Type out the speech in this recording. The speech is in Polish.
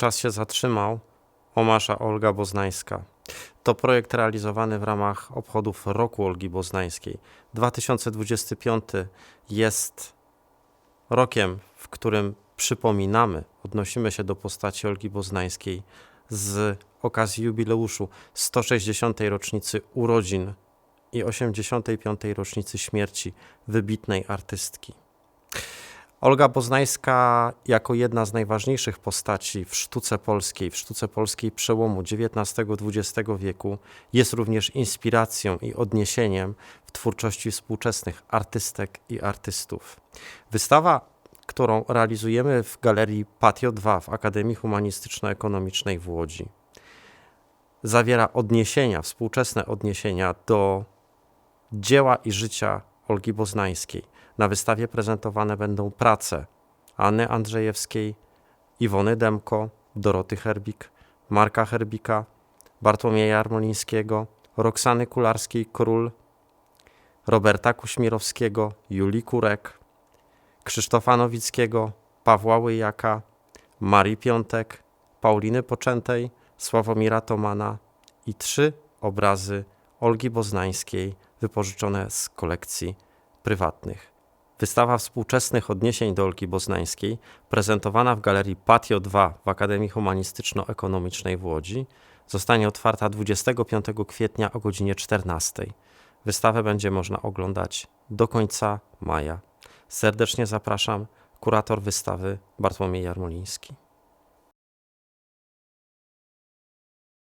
Czas się zatrzymał. Omasza Olga Boznańska. To projekt realizowany w ramach obchodów Roku Olgi Boznańskiej. 2025 jest rokiem, w którym przypominamy, odnosimy się do postaci Olgi Boznańskiej z okazji jubileuszu 160. rocznicy urodzin i 85. rocznicy śmierci wybitnej artystki. Olga Boznańska, jako jedna z najważniejszych postaci w sztuce polskiej, w sztuce polskiej przełomu XIX-XX wieku, jest również inspiracją i odniesieniem w twórczości współczesnych artystek i artystów. Wystawa, którą realizujemy w galerii Patio 2 w Akademii Humanistyczno-Ekonomicznej w Łodzi, zawiera odniesienia, współczesne odniesienia do dzieła i życia Olgi Boznańskiej. Na wystawie prezentowane będą prace Anny Andrzejewskiej, Iwony Demko, Doroty Herbik, Marka Herbika, Bartłomieja Armolińskiego, Roxany Kularskiej-Król, Roberta Kuśmirowskiego, Julii Kurek, Krzysztofa Nowickiego, Pawła Łyjaka, Marii Piątek, Pauliny Poczętej, Sławomira Tomana i trzy obrazy Olgi Boznańskiej wypożyczone z kolekcji prywatnych. Wystawa współczesnych odniesień do Olgi Boznańskiej, prezentowana w Galerii Patio 2 w Akademii Humanistyczno-Ekonomicznej w Łodzi, zostanie otwarta 25 kwietnia o godzinie 14. Wystawę będzie można oglądać do końca maja. Serdecznie zapraszam, kurator wystawy Bartłomiej Jarmoliński.